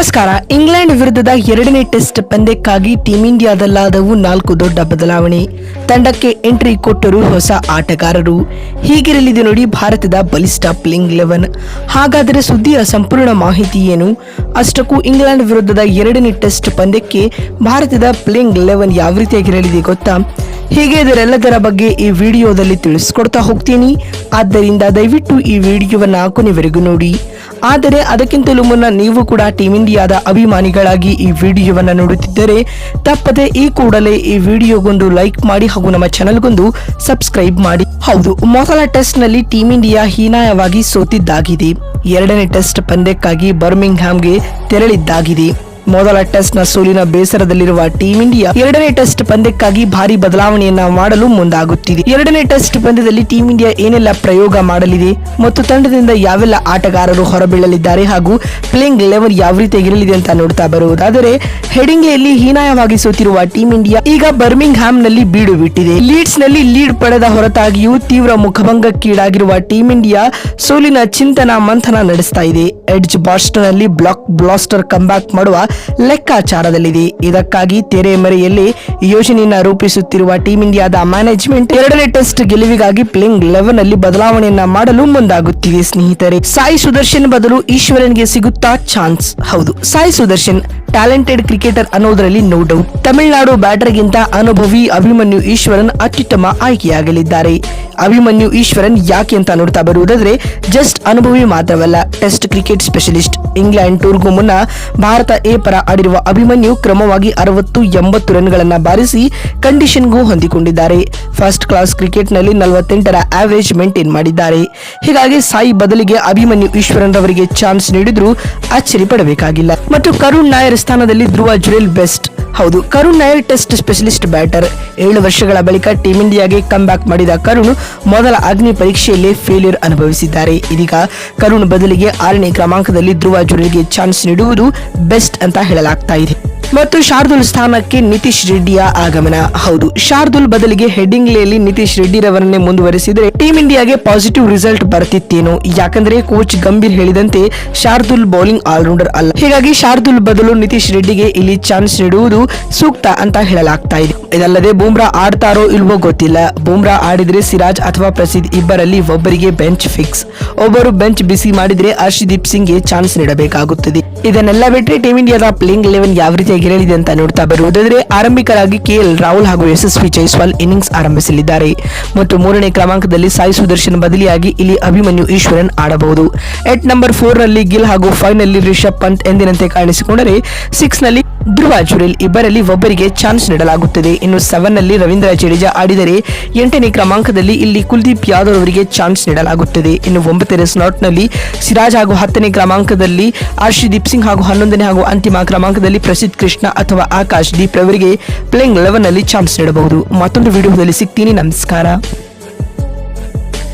ನಮಸ್ಕಾರ. ಇಂಗ್ಲೆಂಡ್ ವಿರುದ್ಧದ ಎರಡನೇ ಟೆಸ್ಟ್ ಪಂದ್ಯಕ್ಕಾಗಿ ಟೀಂ ಇಂಡಿಯಾದಲ್ಲಾದವು ನಾಲ್ಕು ದೊಡ್ಡ ಬದಲಾವಣೆ. ತಂಡಕ್ಕೆ ಎಂಟ್ರಿ ಕೊಟ್ಟರು ಹೊಸ ಆಟಗಾರರು. ಹೀಗಿರಲಿದೆ ನೋಡಿ ಭಾರತದ ಬಲಿಷ್ಠ ಪ್ಲೇಯಿಂಗ್ ಲೆವೆನ್ ಹಾಗಾದರೆ ಸುದ್ದಿಯ ಸಂಪೂರ್ಣ ಮಾಹಿತಿ ಏನು? ಅಷ್ಟಕ್ಕೂ ಇಂಗ್ಲೆಂಡ್ ವಿರುದ್ಧದ ಎರಡನೇ ಟೆಸ್ಟ್ ಪಂದ್ಯಕ್ಕೆ ಭಾರತದ ಪ್ಲೇಯಿಂಗ್ ಲೆವೆನ್ ಯಾವ ರೀತಿಯಾಗಿರಲಿದೆ ಗೊತ್ತಾ? ಹೀಗೆ ಇದರೆಲ್ಲದರ ಬಗ್ಗೆ ಈ ವಿಡಿಯೋದಲ್ಲಿ ತಿಳಿಸ್ಕೊಡ್ತಾ ಹೋಗ್ತೀನಿ. ಆದ್ದರಿಂದ ದಯವಿಟ್ಟು ಈ ವಿಡಿಯೋವನ್ನು ಕೊನೆವರೆಗೂ ನೋಡಿ. ಆದರೆ ಅದಕ್ಕಿಂತಲೂ ಮುನ್ನ ನೀವು ಕೂಡ ಟೀಂ ಇಂಡಿಯಾದ ಅಭಿಮಾನಿಗಳಾಗಿ ಈ ವಿಡಿಯೋವನ್ನು ನೋಡುತ್ತಿದ್ದರೆ ತಪ್ಪದೆ ಈ ಕೂಡಲೇ ಈ ವಿಡಿಯೋಗೊಂದು ಲೈಕ್ ಮಾಡಿ ಹಾಗೂ ನಮ್ಮ ಚಾನಲ್ಗೊಂದು ಸಬ್ಸ್ಕ್ರೈಬ್ ಮಾಡಿ. ಹೌದು, ಮೊದಲ ಟೆಸ್ಟ್ನಲ್ಲಿ ಟೀಂ ಇಂಡಿಯಾ ಹೀನಾಯವಾಗಿ ಸೋತಿದ್ದಾಗಿದೆ. ಎರಡನೇ ಟೆಸ್ಟ್ ಪಂದ್ಯಕ್ಕಾಗಿ ಬರ್ಮಿಂಗ್ ಹ್ಯಾಮ್ಗೆ ತೆರಳಿದ್ದಾಗಿದೆ. ಮೊದಲ ಟೆಸ್ಟ್ನ ಸೋಲಿನ ಬೇಸರದಲ್ಲಿರುವ ಟೀಂ ಇಂಡಿಯಾ ಎರಡನೇ ಟೆಸ್ಟ್ ಪಂದ್ಯಕ್ಕಾಗಿ ಭಾರಿ ಬದಲಾವಣೆಯನ್ನ ಮಾಡಲು ಮುಂದಾಗುತ್ತಿದೆ. ಎರಡನೇ ಟೆಸ್ಟ್ ಪಂದ್ಯದಲ್ಲಿ ಟೀಂ ಇಂಡಿಯಾ ಏನೆಲ್ಲ ಪ್ರಯೋಗ ಮಾಡಲಿದೆ ಮತ್ತು ತಂಡದಿಂದ ಯಾವೆಲ್ಲ ಆಟಗಾರರು ಹೊರಬೀಳಲಿದ್ದಾರೆ ಹಾಗೂ ಪ್ಲೇಯಿಂಗ್ ಲೆವೆಲ್ ಯಾವ ರೀತಿಯಾಗಿರಲಿದೆ ಅಂತ ನೋಡ್ತಾ ಬರುವುದಾದರೆ ಹೆಡಿಂಗ್ಲೆಯಲ್ಲಿ ಹೀನಾಯವಾಗಿ ಸೋತಿರುವ ಟೀಂ ಇಂಡಿಯಾ ಈಗ ಬರ್ಮಿಂಗ್ನಲ್ಲಿ ಬೀಡು ಬಿಟ್ಟಿದೆ. ಲೀಡ್ಸ್ನಲ್ಲಿ ಲೀಡ್ ಪಡೆದ ಹೊರತಾಗಿಯೂ ತೀವ್ರ ಮುಖಭಂಗಕ್ಕೀಡಾಗಿರುವ ಟೀಂ ಇಂಡಿಯಾ ಸೋಲಿನ ಚಿಂತನ ಮಂಥನ ನಡೆಸ್ತಾ ಇದೆ. ಎಡ್ಜ್ ಬಾಸ್ಟನ್ನಲ್ಲಿ ಬ್ಲಾಕ್ ಬ್ಲಾಸ್ಟರ್ ಕಂಬ್ಯಾಕ್ ಮಾಡುವ ಲೆಕ್ಕಾಚಾರದಲ್ಲಿದೆ. ಇದಕ್ಕಾಗಿ ತೆರೆ ಮರೆಯಲ್ಲಿ ಯೋಜನೆಯನ್ನ ರೂಪಿಸುತ್ತಿರುವ ಟೀಂ ಇಂಡಿಯಾದ ಮ್ಯಾನೇಜ್ಮೆಂಟ್ ಎರಡನೇ ಟೆಸ್ಟ್ ಗೆಲುವಿಗಾಗಿ ಪ್ಲೇಯಿಂಗ್ ಲೆವೆನ್ ಅಲ್ಲಿ ಬದಲಾವಣೆಯನ್ನ ಮಾಡಲು ಮುಂದಾಗುತ್ತಿದೆ. ಸ್ನೇಹಿತರೆ, ಸಾಯಿ ಸುದರ್ಶನ್ ಬದಲು ಈಶ್ವರನ್ಗೆ ಸಿಗುತ್ತಾ ಚಾನ್ಸ್. ಹೌದು, ಸಾಯಿ ಸುದರ್ಶನ್ ಟ್ಯಾಲೆಂಟೆಡ್ ಕ್ರಿಕೆಟರ್ ಅನ್ನೋದರಲ್ಲಿ ನೋ ಡೌಟ್ ತಮಿಳುನಾಡು ಬ್ಯಾಟರ್ಗಿಂತ ಅನುಭವಿ ಅಭಿಮನ್ಯು ಈಶ್ವರನ್ ಅತ್ಯುತ್ತಮ ಆಯ್ಕೆಯಾಗಲಿದ್ದಾರೆ. ಅಭಿಮನ್ಯು ಈಶ್ವರನ್ ಯಾಕೆ ಅಂತ ನೋಡ್ತಾ ಬರುವುದಾದ್ರೆ ಜಸ್ಟ್ ಅನುಭವಿ ಮಾತ್ರವಲ್ಲ ಟೆಸ್ಟ್ ಕ್ರಿಕೆಟ್ ಸ್ಪೆಷಲಿಸ್ಟ್ ಇಂಗ್ಲೆಂಡ್ ಟೂರ್ಗೂ ಮುನ್ನ ಭಾರತ ಎ ಪರ ಆಡಿರುವ ಅಭಿಮನ್ಯು ಕ್ರಮವಾಗಿ ಅರವತ್ತು ಎಂಬತ್ತು ರನ್ಗಳನ್ನ ಬಾರಿಸಿ ಕಂಡೀಷನ್ಗೂ ಹೊಂದಿಕೊಂಡಿದ್ದಾರೆ. ಫಸ್ಟ್ ಕ್ಲಾಸ್ ಕ್ರಿಕೆಟ್ನಲ್ಲಿ ನಲವತ್ತೆಂಟರ ಆವರೇಜ್ ಮೇಂಟೈನ್ ಮಾಡಿದ್ದಾರೆ. ಹೀಗಾಗಿ ಸಾಯಿ ಬದಲಿಗೆ ಅಭಿಮನ್ಯು ಈಶ್ವರನ್ ರವರಿಗೆ ಚಾನ್ಸ್ ನೀಡಿದ್ರು ಅಚ್ಚರಿ ಪಡಬೇಕಾಗಿಲ್ಲ. ಮತ್ತು ಕರುಣ್ ನಾಯರ್ ಸ್ಥಾನದಲ್ಲಿ ಧ್ರುವ ಜುರೇಲ್ ಬೆಸ್ಟ್. ಹೌದು, Karun Nair test specialist batter. ಏಳು ವರ್ಷಗಳ ಬಳಿಕ ಟೀಂ ಇಂಡಿಯಾಗೆ ಕಮ್ ಬ್ಯಾಕ್ ಮಾಡಿದ ಕರುಣ್ ಮೊದಲ ಅಗ್ನಿ ಪರೀಕ್ಷೆಯಲ್ಲಿ ಫೇಲ್ಯೂರ್ ಅನುಭವಿಸಿದ್ದಾರೆ. ಇದೀಗ ಕರುಣ್ ಬದಲಿಗೆ ಆರನೇ ಕ್ರಮಾಂಕದಲ್ಲಿ ಧ್ರುವ ಜುರೇಲ್ಗೆ ಚಾನ್ಸ್ ನೀಡುವುದು ಬೆಸ್ಟ್ ಅಂತ ಹೇಳಲಾಗ್ತಾ ಇದೆ. ಮತ್ತು ಶಾರ್ದುಲ್ ಸ್ಥಾನಕ್ಕೆ ನಿತೀಶ್ ರೆಡ್ಡಿಯ ಆಗಮನ. ಹೌದು, ಶಾರ್ದುಲ್ ಬದಲಿಗೆ ಹೆಡ್ಡಿಂಗ್ಲೆಯಲ್ಲಿ ನಿತೀಶ್ ರೆಡ್ಡಿ ರವರನ್ನೇ ಮುಂದುವರೆಸಿದರೆ ಟೀಂ ಇಂಡಿಯಾಗೆ ಪಾಸಿಟಿವ್ ರಿಸಲ್ಟ್ ಬರ್ತಿತ್ತೇನೋ ಯಾಕಂದ್ರೆ ಕೋಚ್ ಗಂಭೀರ್ ಹೇಳಿದಂತೆ ಶಾರ್ದುಲ್ ಬೌಲಿಂಗ್ ಆಲ್ರೌಂಡರ್ ಅಲ್ಲ. ಹೀಗಾಗಿ ಶಾರ್ದುಲ್ ಬದಲು ನಿತೀಶ್ ರೆಡ್ಡಿಗೆ ಇಲ್ಲಿ ಚಾನ್ಸ್ ನೀಡುವುದು ಸೂಕ್ತ ಅಂತ ಹೇಳಲಾಗ್ತಾ ಇದೆ. ಇದಲ್ಲದೆ ಬೂಮ್ರಾ ಆಡ್ತಾರೋ ಇಲ್ವೋ ಗೊತ್ತಿಲ್ಲ. ಬೂಮ್ರಾ ಆಡಿದ್ರೆ ಸಿರಾಜ್ ಅಥವಾ ಪ್ರಸಿದ್ ಇಬ್ಬರಲ್ಲಿ ಒಬ್ಬರಿಗೆ ಬೆಂಚ್ ಫಿಕ್ಸ್. ಒಬ್ಬರು ಬೆಂಚ್ ಬಿಸಿ ಮಾಡಿದ್ರೆ ಹರ್ಷದೀಪ್ ಸಿಂಗ್ಗೆ ಚಾನ್ಸ್ ನೀಡಬೇಕಾಗುತ್ತದೆ. ಇದನ್ನೆಲ್ಲ ಬಿಟ್ಟರೆ ಟೀಂ ಇಂಡಿಯಾದ ಪ್ಲೇಯಿಂಗ್ ಲೆವೆನ್ ಯಾವ ರೀತಿಯಾಗಿರಲಿದೆ ಅಂತ ನೋಡ್ತಾ ಬರುವುದಾದ್ರೆ, ಆರಂಭಿಕರಾಗಿ ಕೆಎಲ್ ರಾಹುಲ್ ಹಾಗೂ ಯಶಸ್ವಿ ಜೈಸ್ವಾಲ್ ಇನ್ನಿಂಗ್ಸ್ ಆರಂಭಿಸಲಿದ್ದಾರೆ. ಮತ್ತು ಮೂರನೇ ಕ್ರಮಾಂಕದಲ್ಲಿ ಸಾಯಿ ಸುದರ್ಶನ್ ಬದಲಿಯಾಗಿ ಇಲ್ಲಿ ಅಭಿಮನ್ಯು ಈಶ್ವರನ್ ಆಡಬಹುದು. ಎಟ್ ನಂಬರ್ ಫೋರ್ನಲ್ಲಿ ಗಿಲ್ ಹಾಗೂ ಫೈವ್ನಲ್ಲಿ ರಿಷಬ್ ಪಂತ್ ಎಂದಿನಂತೆ ಕಾಣಿಸಿಕೊಂಡರೆ ಸಿಕ್ಸ್ನಲ್ಲಿ ಧ್ರುವ ಜುರೇಲ್ ಇಬ್ಬರಲ್ಲಿ ಒಬ್ಬರಿಗೆ ಚಾನ್ಸ್ ನೀಡಲಾಗುತ್ತದೆ. ಇನ್ನು ಸೆವೆನ್ನಲ್ಲಿ ರವೀಂದ್ರ ಜಡೇಜಾ ಆಡಿದರೆ, ಎಂಟನೇ ಕ್ರಮಾಂಕದಲ್ಲಿ ಇಲ್ಲಿ ಕುಲ್ದೀಪ್ ಯಾದವ್ ಅವರಿಗೆ ಚಾನ್ಸ್ ನೀಡಲಾಗುತ್ತದೆ. ಇನ್ನು ಒಂಬತ್ತನೇ ಸ್ಲಾಟ್ನಲ್ಲಿ ಸಿರಾಜ್ ಹಾಗೂ ಹತ್ತನೇ ಕ್ರಮಾಂಕದಲ್ಲಿ ಆರ್ಶಿದೀಪ್ ಸಿಂಗ್ ಹಾಗೂ ಹನ್ನೊಂದನೇ ಹಾಗೂ ಅಂತಿಮ ಕ್ರಮಾಂಕದಲ್ಲಿ ಪ್ರಸಿದ್ಧ ಕೃಷ್ಣ ಅಥವಾ ಆಕಾಶ್ ದೀಪ್ ರವರಿಗೆ ಪ್ಲೇಯಿಂಗ್ ಲೆವೆನ್ ಅಲ್ಲಿ ಚಾನ್ಸ್ ನೀಡಬಹುದು. ಮತ್ತೊಂದು ವಿಡಿಯೋದಲ್ಲಿ ಸಿಗ್ತೀನಿ. ನಮಸ್ಕಾರ.